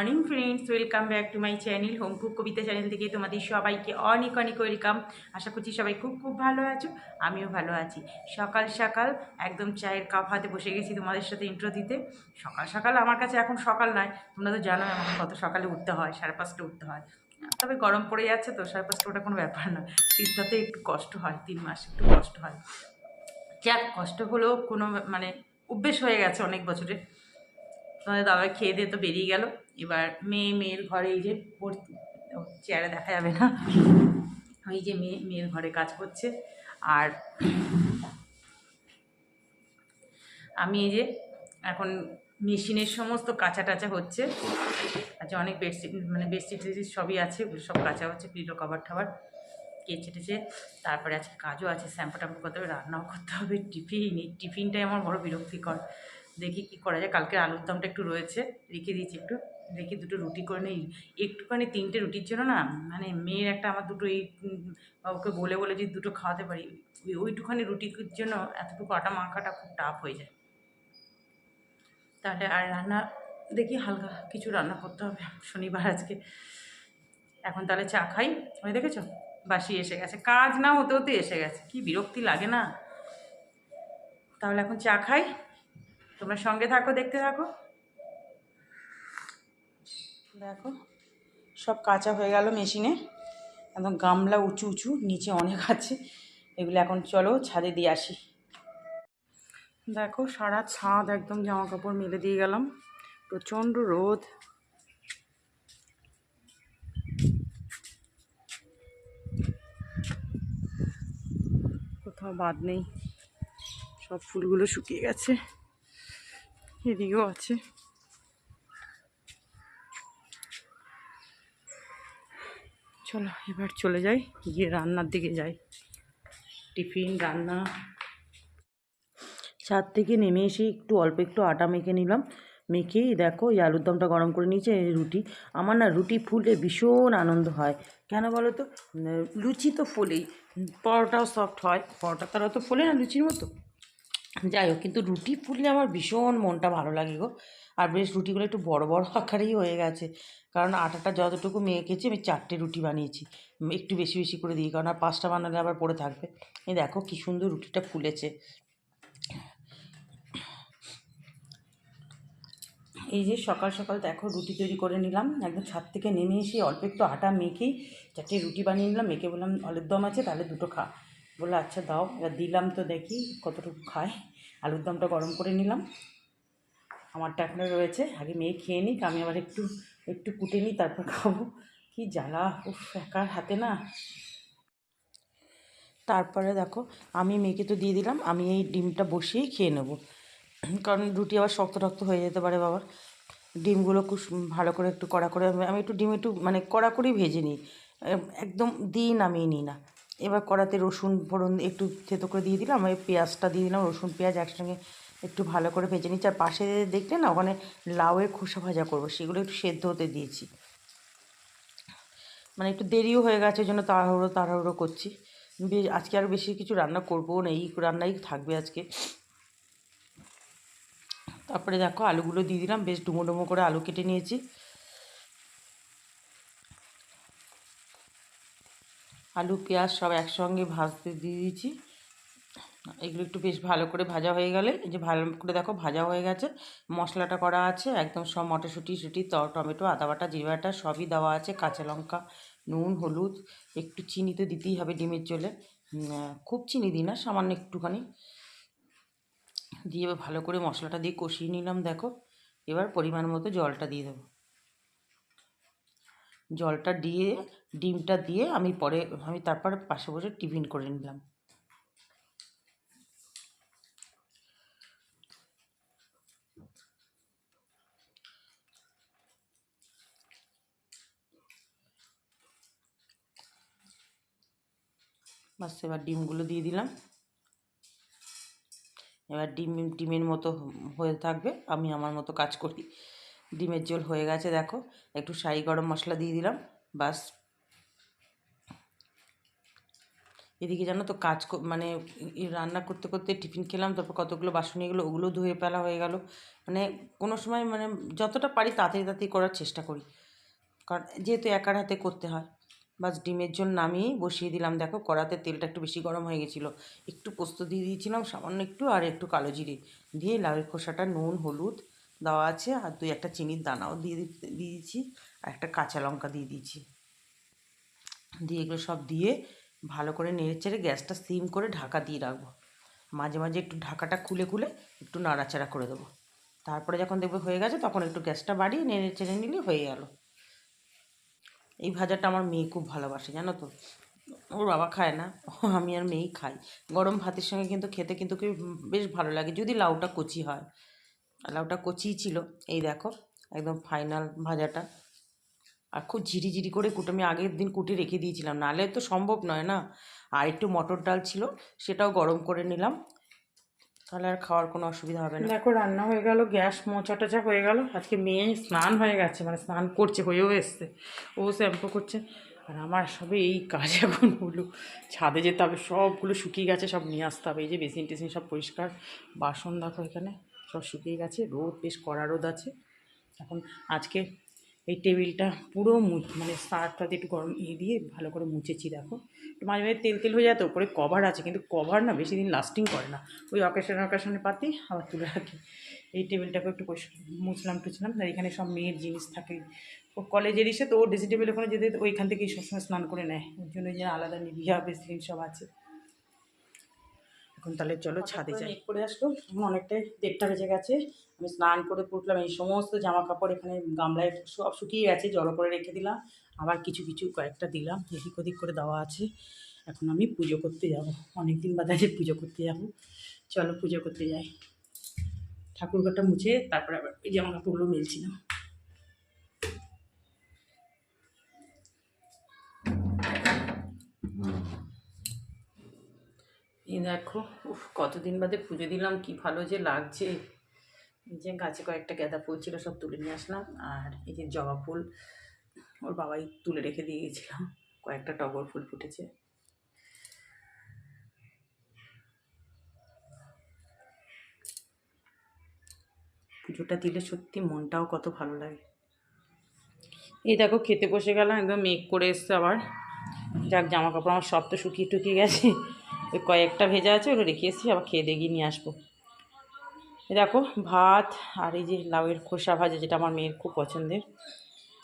Morning friends, welcome back to my channel, home cook Kavita channel থেকে তোমাদের সবাইকে অনেক অনেক ওয়েলকাম। আশা করছি সবাই খুব খুব ভালো আছো, আমিও ভালো আছি। সকাল সকাল একদম চায়ের কাপ হাতে বসে গেছি তোমাদের সাথে ইন্ট্রো দিতে। সকাল সকাল আমার কাছে এখন সকাল নয়, তোমরা তো জানো আমাকে কত সকালে উঠতে হয়, সাড়ে পাঁচটা উঠতে হয়। তবে গরম পড়ে যাচ্ছে তো, সাড়ে পাঁচটা ওটা কোনো ব্যাপার না। শীতটাতে একটু কষ্ট হয়, তিন মাস একটু কষ্ট হয়। যাক, কষ্ট হলেও কোনো মানে অভ্যেস হয়ে গেছে অনেক বছরের। তোমাদের দাদা খেয়ে দিয়ে তো বেরিয়ে গেল। এবার মেয়ে, মেয়ের ঘরে এই যে পড়তে চেয়ারে দেখা যাবে না। ওই যে মেয়ে, মেয়ের ঘরে কাজ করছে। আর আমি এই যে এখন মেশিনের সমস্ত কাঁচা টাচা হচ্ছে। আচ্ছা অনেক বেডশিট মানে বেডশিট টেডশিট সবই আছে, ওগুলো সব কাঁচা হচ্ছে, পিলো কভার টাভার কেচে টেচে। তারপরে আজকে কাজও আছে শ্যাম্পু ট্যাম্পু করতে হবে, রান্নাও করতে হবে, টিফিন টিফিনটাই আমার বড় বিরক্তিকর। দেখি কি করা যায়। কালকে আলুর দমটা একটু রয়েছে, রেখে দিয়েছি একটু। দেখি দুটো রুটি করে নিই। একটুখানি তিনটে রুটির জন্য না মানে মেয়ের একটা আমার দুটো এই ওকে বলে বলে যদি দুটো খাওয়াতে পারি, ওই, ওইটুখানি রুটির জন্য এতটুকু আটা মাখাটা খুব টাফ হয়ে যায়। তাহলে আর রান্না, দেখি হালকা কিছু রান্না করতে হবে শনিবার আজকে। এখন তাহলে চা খাই। ওই দেখেছ? বাসি এসে গেছে। কাজ না হতে হতে এসে গেছে। কি বিরক্তি লাগে না। তাহলে এখন চা খাই। তোমরা সঙ্গে থাকো, দেখতে থাকো। দেখো, সব কাঁচা হয়ে গেল মেশিনে। একদম গামলা উঁচু উঁচু, নিচে অনেক আছে। এগুলো এখন চলো ছাদে দিয়ে আসি। দেখো, সারা ছাদ একদম জামা কাপড় মেলে দিয়ে গেলাম। প্রচণ্ড রোদ। কোথাও বাদ নেই। সব ফুলগুলো শুকিয়ে গেছে। এদিকেও আছে। চলো, এবার চলে যাই, গিয়ে রান্নার দিকে যাই। টিফিন, রান্না। ছাদ থেকে নেমে এসে একটু অল্প একটু আটা মেখে নিলাম। মেখেই দেখো, এই আলুর দমটা গরম করে নিয়েছে রুটি। আমার না রুটি ফুলে ভীষণ আনন্দ হয়। কেন বলো তো? লুচি তো ফোলেই। পরোটাও সফট হয়। পরোটা তারা তো ফোলে না লুচির মতো। যাই হোক কিন্তু রুটি ফুললে আমার ভীষণ মনটা ভালো লাগে গো। আর বেশ রুটিগুলো একটু বড় বড় আকারেই হয়ে গেছে। কারণ আটাটা যতটুকু মেখেছি আমি চারটে রুটি বানিয়েছি। একটু বেশি বেশি করে দিই, কারণ আর পাঁচটা বানালে আবার পড়ে থাকবে। এই দেখো কী সুন্দর রুটিটা ফুলেছে। এই যে সকাল সকাল দেখো রুটি তৈরি করে নিলাম। একদম ছাদ থেকে নেমে এসে অল্প একটু আটা মেখেই চারটে রুটি বানিয়ে নিলাম। মেখে বললাম অলের দম আছে, তাহলে দুটো খা। বলল আচ্ছা দাও। এবার দিলাম তো দেখি কতটুকু খায়। আলুর দমটা গরম করে নিলাম। আমারটা এখনও রয়েছে। আগে মেয়ে খেয়ে নিক, আমি আবার একটু একটু কুটে নিই, তারপর খাব। কি জ্বালা, উফ, একার হাতে না। তারপরে দেখো, আমি মেয়েকে তো দিয়ে দিলাম, আমি এই ডিমটা বসিয়েই খেয়ে নেব। কারণ রুটি আবার শক্ত টক্ত হয়ে যেতে পারে বাবার। ডিমগুলো খুব ভালো করে একটু কড়া করে, আমি একটু ডিম একটু মানে কড়া করেই ভেজে নিই। একদম দিই নামিয়ে নিই না। এবার কড়াতে রসুন ফোড়ন একটু থেতো করে দিয়ে দিলাম এই পেঁয়াজটা দিয়ে দিলাম, রসুন, পেঁয়াজ একসঙ্গে একটু ভালো করে ভেজে নিচ্ছি। আর পাশে দেখলে না, ওখানে লাউয়ের খোসা ভাজা করব, সেগুলো একটু সেদ্ধ হতে দিয়েছি। মানে একটু দেরিও হয়ে গেছে জন্য তাড়াহুড়ো তাড়াহুড়ো করছি। আজকে আর বেশি কিছু রান্না করব না, এই রান্নাই থাকবে আজকে। তারপরে দেখো, আলুগুলো দিয়ে দিলাম, বেশ ডুমো ডুমো করে আলু কেটে নিয়েছি। আলু, পেঁয়াজ সব একসঙ্গে ভাজতে দিয়ে দিয়েছি। এগুলো একটু বেশ ভালো করে ভাজা হয়ে গেলে, এই যে ভালো করে দেখো ভাজা হয়ে গেছে, মশলাটা করা আছে, একদম সব মটরশুঁটি শুটি ত, টমেটো, আদা বাটা, জিরে বাটা সবই দেওয়া আছে, কাঁচা লঙ্কা, নুন, হলুদ, একটু চিনি তো দিতেই হবে ডিমের জলে খুব চিনি দিই না, সামান্য একটুখানি। দিয়ে ভালো করে মশলাটা দিয়ে কষিয়ে নিলাম, দেখো। এবার পরিমাণ মতো জলটা দিয়ে দেবো। জলটা দিয়ে, ডিমটা দিয়ে আমি পরে, আমি তারপর পাশে বসে টিফিন করে নিলাম। বাস, এবার ডিমগুলো দিয়ে দিলাম। এবার ডিম, ডিমের মতো হয়ে থাকবে, আমি আমার মতো কাজ করি। ডিমের ঝোল হয়ে গেছে, দেখো। একটু শাহি গরম মশলা দিয়ে দিলাম, বাস। এদিকে জানো তো কাজ মানে রান্না করতে করতে টিফিন খেলাম, তারপর কতগুলো বাসন এগুলো, ওগুলো ধুয়ে ফেলা হয়ে গেল। মানে কোনো সময় মানে যতটা পারি তাড়াতাড়ি তাড়াতাড়ি করার চেষ্টা করি, কারণ যেহেতু একার হাতে করতে হয়। বাস ডিমের জন্য নামিয়েই বসিয়ে দিলাম, দেখো কড়াতে তেলটা একটু বেশি গরম হয়ে গেছিল। একটু পোস্ত দিয়ে দিয়েছিলাম, সামান্য একটু আর একটু কালো জিরে দিয়ে, লাউয়ের খোসাটা, নুন, হলুদ দেওয়া আছে আর দুই একটা চিনির দানাও দিয়ে দিয়ে দিয়েছি। আর একটা কাঁচা লঙ্কা দিয়ে দিয়েছি। দিয়ে এগুলো সব দিয়ে ভালো করে নেড়ে চেড়ে গ্যাসটা সিম করে ঢাকা দিয়ে রাখব। মাঝে মাঝে একটু ঢাকাটা খুলে খুলে একটু নাড়াচাড়া করে দেবো। তারপরে যখন দেখবে হয়ে গেছে তখন একটু গ্যাসটা বাড়িয়ে নেড়ে চেড়ে নিলে হয়ে গেল। এই ভাজাটা আমার মেয়ে খুব ভালোবাসে, জানো তো। ওর বাবা খায় না, আমি আর মেয়েই খাই। গরম ভাতের সঙ্গে কিন্তু খেতে কিন্তু বেশ ভালো লাগে, যদি লাউটা কচি হয়। লাউটা কচিই ছিল, এই দেখো, একদম ফাইনাল ভাজাটা। আর খুব ঝিরিঝিরি করে কুটে, আমি আগের দিন কুটে রেখে দিয়েছিলাম নাহলে তো সম্ভব নয় না? আর একটু মটর ডাল ছিল, সেটাও গরম করে নিলাম। তাহলে আর খাওয়ার কোনো অসুবিধা হবে না। দেখো, রান্না হয়ে গেল, গ্যাস মোচা টোচা হয়ে গেল, আজকে মেয়ে স্নান হয়ে গেছে মানে স্নান করছে, হয়েও এসছে, ও শ্যাম্পু করছে। আর আমার সবে এই কাজ এখন হলো, ছাদে যেতে হবে, সবগুলো শুকিয়ে গেছে, সব নিয়ে আসতে হবে, এই যে বেসিন টেসিন সব পরিষ্কার, বাসন দেখো এখানে। সব শুকিয়ে গেছে, রোদ বেশ কড়া রোদ আছে। এখন আজকে এই টেবিলটা পুরো মানে সার্ফটাতে একটু গরম ইয়ে দিয়ে ভালো করে মুছেছি, দেখো। একটু মাঝে মাঝে তেল তেল হয়ে যায় তো, উপরে কভার আছে, কিন্তু কভার না বেশি দিন লাস্টিং করে না। ওই অকেশনে অকেশনে পাতি আবার তুলে রাখি। এই টেবিলটাকে একটু মুছলাম টুছলাম, আর এখানে সব মেয়ের জিনিস থাকে। ও কলেজের এসে তো ও ড্রেসিং টেবিল ওখানে যেতে যেতে ওইখান থেকেই সবসময় স্নান করে নেয়। ওর জন্য যে আলাদা নিভিয়া বেসলিন সব আছে। এখন তাহলে চলো ছাদে যাই। করে আসলো এখন অনেকটাই দেড়টা বেজে গেছে। আমি স্নান করে উঠলাম এই সমস্ত জামা কাপড় এখানে গামলায় সব শুকিয়ে গেছে জল করে রেখে দিলাম। আবার কিছু কিছু কয়েকটা দিলাম এদিক ওদিক করে দেওয়া আছে। এখন আমি পুজো করতে যাব অনেক দিন বাদে আজ পুজো করতে যাব। চলো পুজো করতে যাই। ঠাকুর ঘরটা মুছে তারপরে আবার এই জামা কাপড়গুলো মেলছিলাম। এই দেখো, উফ, কতদিন বাদে পুজো দিলাম, কি ভালো যে লাগছে। এই যে গাছে কয়েকটা গাঁদা ফুল ছিল, সব তুলে নিয়ে আসলাম। আর এই যে জবা ফুল, ওর বাবাই তুলে রেখে দিয়ে গেছিলাম কয়েকটা টগর ফুল ফুটেছে। পুজোটা দিলে সত্যি মনটাও কত ভালো লাগে। এই দেখো, খেতে বসে গেলাম, একদম মেঘ করে এসছে আবার। যাক জামা কাপড় আমার সব তো শুকিয়ে টুকিয়ে গেছে। ওই কয়েকটা ভেজা আছে, ওগুলো রেখে এসেছি, আবার খেয়ে দিয়ে নিয়ে আসব। দেখো, ভাত আর এই যে লাউয়ের খোসা ভাজা, যেটা আমার মেয়ের খুব পছন্দের।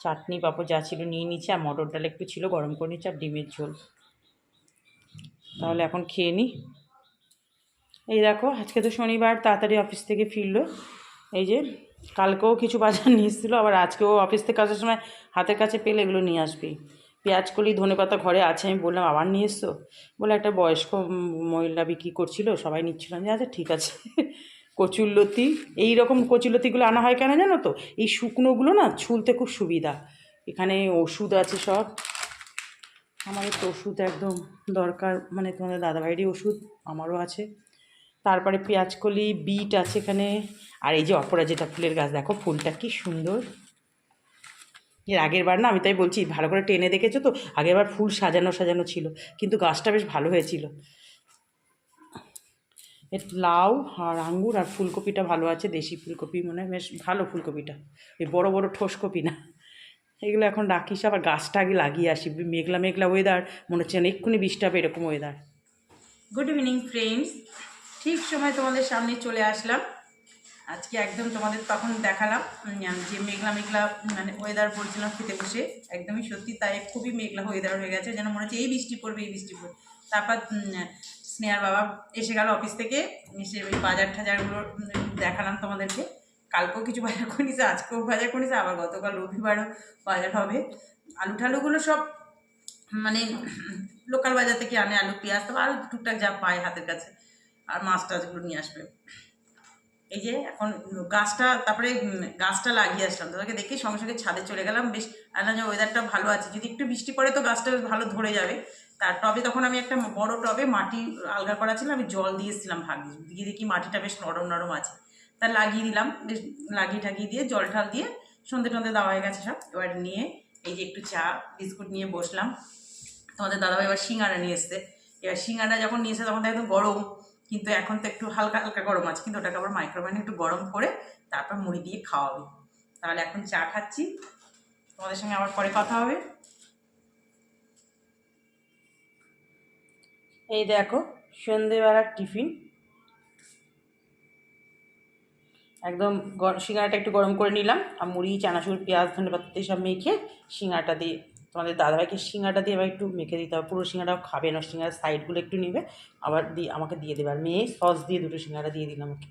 চাটনি পাঁপড় যা ছিল নিয়ে নিচ্ছে আর মটর ডাল একটু ছিল, গরম করে নিচ্ছে আর ডিমের ঝোল। তাহলে এখন খেয়ে নিই এই দেখো, আজকে তো শনিবার, তাড়াতাড়ি অফিস থেকে ফিরলো। এই যে, কালকেও কিছু বাজার নিয়ে এসেছিল, আবার আজকেও অফিস থেকে আসার সময় হাতের কাছে পেলে এগুলো নিয়ে আসবি। পেঁয়াজ কলি, ধনে পাতা ঘরে আছে, আমি বললাম, আবার নিয়ে এসছো বলে একটা বয়স্ক মহিলা বিক্রি করছিল, সবাই নিচ্ছিল। যে আচ্ছা ঠিক আছে। কচুরলতি এই রকম কচুরলতিগুলো আনা হয় কেন জানো তো? এই শুকনোগুলো না ছুলতে খুব সুবিধা। এখানে ওষুধ আছে সব। আমাদের তো ওষুধ একদম দরকার মানে তোমাদের দাদাভাইয়েরই ওষুধ, আমারও আছে। তারপরে পেঁয়াজকলি বিট আছে এখানে। আর এই যে অপরাজিতা ফুলের গাছ, দেখো ফুলটা কি সুন্দর। এর আগের বার না আমি তাই বলছি, ভালো করে টেনে দেখেছ তো? আগের বার ফুল সাজানো সাজানো ছিল, কিন্তু গাছটা বেশ ভালো হয়েছিল। এর লাউ আর আঙ্গুর আর ফুলকপিটা ভালো আছে, দেশি ফুলকপি মনে হয়, বেশ ভালো ফুলকপিটা। এই বড় বড় ঠোস কপি না? এগুলো এখন রাখিস, আবার গাছটা আগে লাগিয়ে আসি। মেঘলা মেঘলা ওয়েদার মনে হচ্ছে না এক্ষুনি বৃষ্টি এরকম ওয়েদার গুড ইভিনিং ফ্রেন্ডস ঠিক সময় তোমাদের সামনে চলে আসলাম। আজকে একদম তোমাদের তখন দেখালাম যে মেঘলা মেঘলা মানে ওয়েদার পড়ছিলাম খেতে বসে, একদমই সত্যি তাই খুবই মেঘলা ওয়েদার হয়ে গেছে, যেন মনে হচ্ছে এই বৃষ্টি পড়বে, এই বৃষ্টি পড়বে। তারপর স্নেহার বাবা এসে গেল অফিস থেকে, এসে ওই বাজার ঠাজারগুলো দেখালাম তোমাদেরকে। কালকেও কিছু বাজার করে নিছে আজকেও বাজার করে নিছে আবার গতকাল রবিবারও বাজার হবে। আলু ঠালুগুলো সব মানে লোকাল বাজার থেকে আনে আলু, পেঁয়াজ তো আরও টুকটাক যা পায় হাতের কাছে, আর মাছ টাছগুলো নিয়ে আসবে। এই যে এখন গাছটা, তারপরে গাছটা লাগিয়ে আসলাম। তাদেরকে দেখে সঙ্গে সঙ্গে ছাদে চলে গেলাম। বেশ আলাদা যে ওয়েদারটা ভালো আছে। যদি একটু বৃষ্টি পড়ে তো গাছটা বেশ ভালো ধরে যাবে। তার টবে তখন আমি একটা বড় টবে মাটি আলগা করা ছিল, আমি জল দিয়েছিলাম ভাগে দিয়ে। দেখি মাটিটা বেশ নরম নরম আছে। তা লাগিয়ে দিলাম, বেশ লাগিয়ে ঠাকিয়ে দিয়ে, জল ঠাল দিয়ে সন্ধে টন্ধে দেওয়া হয়ে গেছে সব। এবার নিয়ে এই যে একটু চা, বিস্কুট নিয়ে বসলাম। তোমাদের দাদাভাই এবার সিঙ্গারা নিয়ে এসছে। এবার সিঙ্গাটা যখন নিয়েছে তখন তো একদম গরম। কিন্তু এখন তো একটু হালকা হালকা গরম আছে, কিন্তু ওটাকে আবার মাইক্রোওভেনে একটু গরম করে তারপর মুড়ি দিয়ে খাওয়াবে। তাহলে এখন চা খাচ্ছি। তোমাদের সঙ্গে আবার পরে কথা হবে। এই দেখো, সন্ধেবেলার টিফিন। একদম সিঙ্গাড়াটা একটু গরম করে নিলাম, আর মুড়ি, চানাচুর, পেঁয়াজ ধনে পাতা সব মেখে সিঙ্গাড়াটা দিয়ে তোমাদের দাদাভাইকে শিঙাটা দিয়ে আবার একটু মেখে দিতে হবে। পুরো সিঙ্গাড়াও খাবে না শিঙার সাইডগুলো একটু নিবে, আবার দিয়ে আমাকে দিয়ে দেবে। আর মেয়ে সস দিয়ে দুটো শিঙাটা দিয়ে দিলাম ওকে।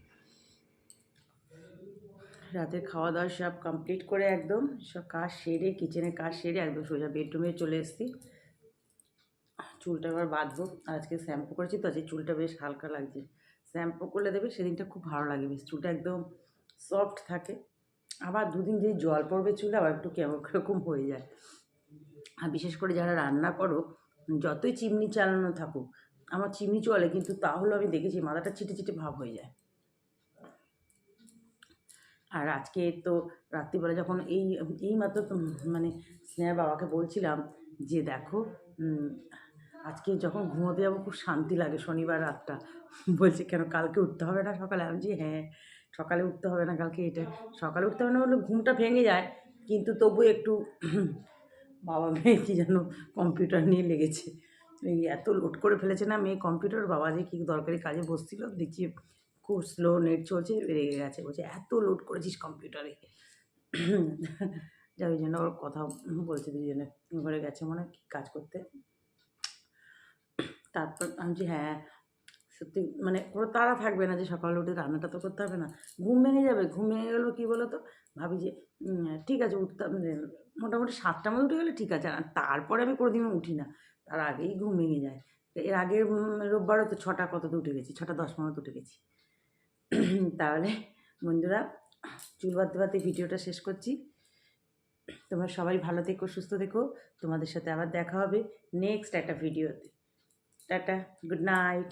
রাতে খাওয়া দাওয়া সব কমপ্লিট করে একদম, সব কাজ সেরে কিচেনে কাজ সেরে একদম সোজা বেডরুমে চলে এসেছি। চুলটা এবার বাঁধবো। আজকে শ্যাম্পু করেছি তো, আজকে চুলটা বেশ হালকা লাগছে। শ্যাম্পু করলে দেবে সেদিনটা খুব ভালো লাগে বেশ। চুলটা একদম সফট থাকে। আবার দুদিন যেই জল পড়বে চুলে, আবার একটু কেমন কীরকম হয়ে যায়। আর বিশেষ করে যারা রান্না করো, যতই চিমনি চালানো থাকুক, আমার চিমনি চলে কিন্তু তাহলেও আমি দেখেছি মাথাটা চিটে চিটে ভাব হয়ে যায়। আর আজকে তো রাত্রিবেলা যখন এই এই মাত্র মানে স্নেহার বাবাকে বলছিলাম যে দেখো আজকে যখন ঘুমোতে যাব খুব শান্তি লাগে শনিবার রাতটা। বলছে, কেন কালকে উঠতে হবে না সকালে? আমি যে হ্যাঁ সকালে উঠতে হবে না কালকে এটা। সকালে উঠতে হবে না বলে ঘুমটা ভেঙে যায়, কিন্তু তবু একটু বাবা মেয়ে কি যেন কম্পিউটার নিয়ে লেগেছে। এই এত লোড করে ফেলেছে না মেয়ে কম্পিউটার বাবা যে কী দরকারি কাজে বসছিল, দেখছি খুব স্লো নেট চলছে, রেগে গেছে। বলছে, এত লোড করেছিস কম্পিউটারে যা ওই জন্য ওর কথা বলছে দুজনে, ঘরে গেছে মনে কি কাজ করতে। তারপর আমি হ্যাঁ সত্যি মানে কোনো তাড়া থাকবে না যে সকালে উঠে রান্নাটা তো করতে হবে না। ঘুম ভেঙে যাবে, ঘুম ভেঙে গেলেও কী বলো তো ভাবি যে ঠিক আছে উঠতে মোটামুটি সাতটার মধ্যে উঠে গেলে ঠিক আছে আর তারপরে আমি কোনোদিনও উঠি না। তার আগেই ঘুম ভেঙে যায়। এর আগে উম, রোববারও তো ছটা কততে উঠে গেছি ছটা দশ পনেরোতে উঠে গেছি। তাহলে বন্ধুরা চুল বাঁধতে বাঁধতে ভিডিওটা শেষ করছি। তোমরা সবাই ভালো থেকো সুস্থ থেকো। তোমাদের সাথে আবার দেখা হবে নেক্সট একটা ভিডিওতে টাটা গুড নাইট